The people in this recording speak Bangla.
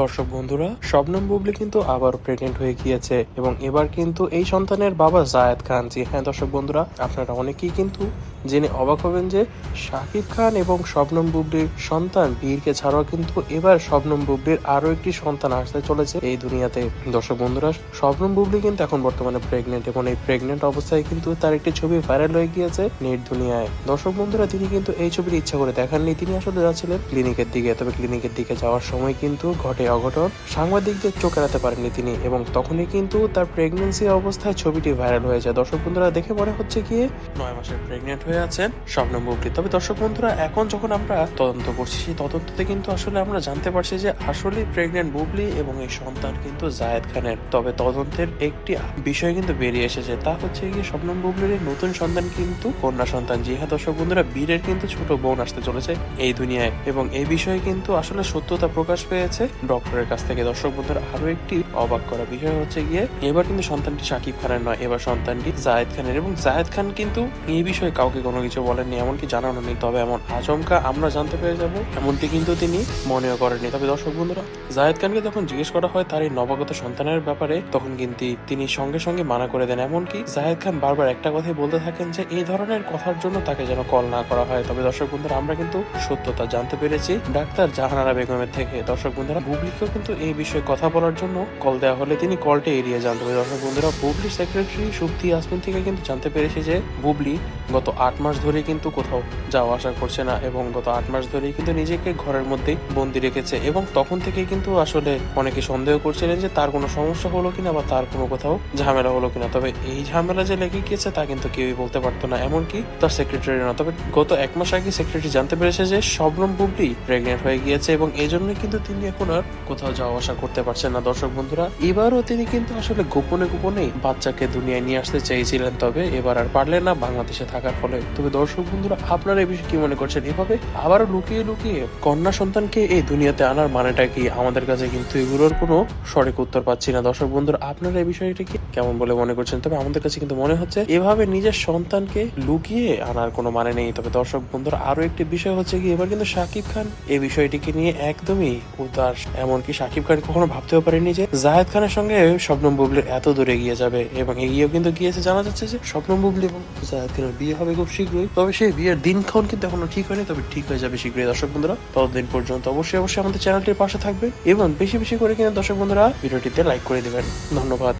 দর্শক বন্ধুরা, শবনম বুবলি কিন্তু আবার প্রেগনেন্ট হয়ে গিয়েছে এবং এবার কিন্তু এই সন্তানের বাবা জায়েদ খান। জি হ্যাঁ দর্শক বন্ধুরা, আপনারা অনেকেই কিন্তু জেনে অবাক হবেন যে শাকিব খান এবং শবনম বুবলির সন্তান বীরকে ছাড়াও কিন্তু এবার শবনম বুবলির আরও একটি সন্তান আসতে চলেছে এই দুনিয়াতে। দর্শক বন্ধুরা, শবনম বুবলি কিন্তু এখন বর্তমানে প্রেগনেন্ট এবং এই প্রেগনেন্ট অবস্থায় কিন্তু তার একটি ছবি ভাইরাল হয়ে গিয়েছে নেট দুনিয়ায়। দর্শক বন্ধুরা, তিনি কিন্তু এই ছবির ইচ্ছা করে দেখাননি। তিনি আসলে যাচ্ছিলেন ক্লিনিকের দিকে, তবে ক্লিনিকের দিকে যাওয়ার সময় কিন্তু ঘটে অঘটন সাংবাদিকদের চোখ এড়াতে পারেননি তিনি এবং তখনই কিন্তু তার প্রেগনেন্সি অবস্থায় ছবিটি ভাইরাল হয়ে যায় দর্শক বন্ধুরা, দেখে মনে হচ্ছে কি নয় মাসের প্রেগনেন্ট হয়ে আছেন স্বপ্ন বুবলি তবে দর্শক বন্ধুরা, এখন যখন আমরা তদন্ত করছি, সেই তদন্ততে কিন্তু আসলে আমরা জানতে পারছি যে আসলে প্রেগনেন্ট বুবলি এবং এই সন্তান কিন্তু জায়েদ খানের। তবে তদন্তের একটি বিষয় কিন্তু বেরিয়ে এসেছে, তা হচ্ছে গিয়ে স্বপ্নম বুবলির নতুন সন্তান কিন্তু কন্যা সন্তান। জি হ্যাঁ দর্শক বন্ধুরা, বীরের কিন্তু ছোট বোন আসতে চলেছে এই দুনিয়ায় এবং এই বিষয়ে কিন্তু আসলে সত্যতা প্রকাশ পেয়েছে ডক্টরের কাছ থেকে। দর্শক বন্ধুরা আরও একটি অবাক করা বিষয় হচ্ছে গিয়ে, এবার কিন্তু সন্তানটি সাকিব খানের নয়, এবার সন্তানটি জায়েদ খানের। এবং জায়েদ খান কিন্তু এই বিষয়ে কাউকে কোনো কিছু বলেননি, এমনকি জানানো নেই। তবে এমন আচমকা আমরা জানতে পেরে যাব, এমনটি কিন্তু তিনি মনেও করেননি। তবে দর্শক বন্ধুরা, জায়েদ খানকে যখন জিজ্ঞেস করা হয় তার এই নবাগত সন্তানের ব্যাপারে, তখন কিন্তু তিনি সঙ্গে সঙ্গে মানা করে দেন। এমনকি জায়েদ খান বারবার একটা কথাই বলতে থাকেন যে, এই ধরনের কথার জন্য তাকে যেন কল না করা হয়। তবে দর্শক বন্ধুরা, আমরা কিন্তু সত্যতা জানতে পেরেছি ডাক্তার জাহানারা বেগমের থেকে। দর্শক বন্ধুরা বুবলিকেও কিন্তু এই বিষয়ে কথা বলার জন্য কল দেওয়া হলে তিনি কলটি এড়িয়ে যান। তবে দর্শক বন্ধুরা বুবলি সেক্রেটারি সুপ্তি আসমিন থেকে কিন্তু জানতে পেরেছি যে বুবলি গত আট মাস ধরে কিন্তু কোথাও যাওয়া আসা করছে না এবং গত আট মাস ধরেই কিন্তু নিজেকে ঘরের মধ্যেই বন্দি রেখেছে এবং তখন থেকে কিন্তু আসলে অনেকে সন্দেহ করছিলেন যে তার কোনো সমস্যা হলো কিনা বা তার কোনো কোথাও ঝামেলা হলো কিনা। তবে এই ঝামেলা যে লেগে গিয়েছে তা কিন্তু কেউই বলতে পারতো না, এমনকি তার সেক্রেটারি না তবে গত এক মাস আগে সেক্রেটারি জানতে পেরেছে যে শবনম বুবলি প্রেগনেন্ট হয়ে গিয়েছে এবং এই জন্যই কিন্তু তিনি এখন আর কোথাও যাওয়া আসা করতে পারছেন না, দর্শক বন্ধুরা। এবারও তিনি কিন্তু আসলে গোপনে গোপনে বাচ্চাকে দুনিয়ায় নিয়ে আসতে চেয়েছিলেন, তবে এবার আর পারলেন না বাংলাদেশে থাকার ফলে। তবে দর্শক বন্ধুরা, আপনারা এই বিষয়ে কি মনে করছেন? এভাবে আবারও লুকিয়ে লুকিয়ে কন্যা সন্তানকে এই দুনিয়াতে আনার মানেটা কি আমাদের কাছে কিন্তু এগুলোর কোনো সঠিক উত্তর পাচ্ছি না। দর্শক বন্ধুরা, আপনারা এই বিষয়টা কি কেমন বলে মনে করছেন? তবে আমাদের কাছে কিন্তু মনে হচ্ছে, এভাবে নিজের সন্তানকে লুকিয়ে আনার কোনো মানে নেই। তবে দর্শক বন্ধুরা আরও একটি বিষয় হচ্ছে কি, এবার কিন্তু শাকিব খান এই বিষয়টিকে নিয়ে একদমই উদাস এমনকি শাকিব খান কখনো ভাবতেও পারেনি যে জাহেদ খানের সঙ্গে স্বপ্নম বুবলির এত দূরে এগিয়ে যাবে এবং এগিয়েও কিন্তু গিয়েছে, জানা যাচ্ছে যে স্বপ্নম বুবলি এবং জাহেদ খানের বিয়ে হবে খুব শীঘ্রই। তবে সেই বিয়ের দিনক্ষণ কিন্তু এখনও ঠিক হয়নি, তবে ঠিক হয়ে যাবে শীঘ্রই। দর্শক বন্ধুরা, ততদিন পর্যন্ত অবশ্যই অবশ্যই আমাদের চ্যানেলটির পাশে থাকবে এবং বেশি বেশি করে কিন্তু দর্শক বন্ধুরা ভিডিওটিতে লাইক করে দেবেন। ধন্যবাদ।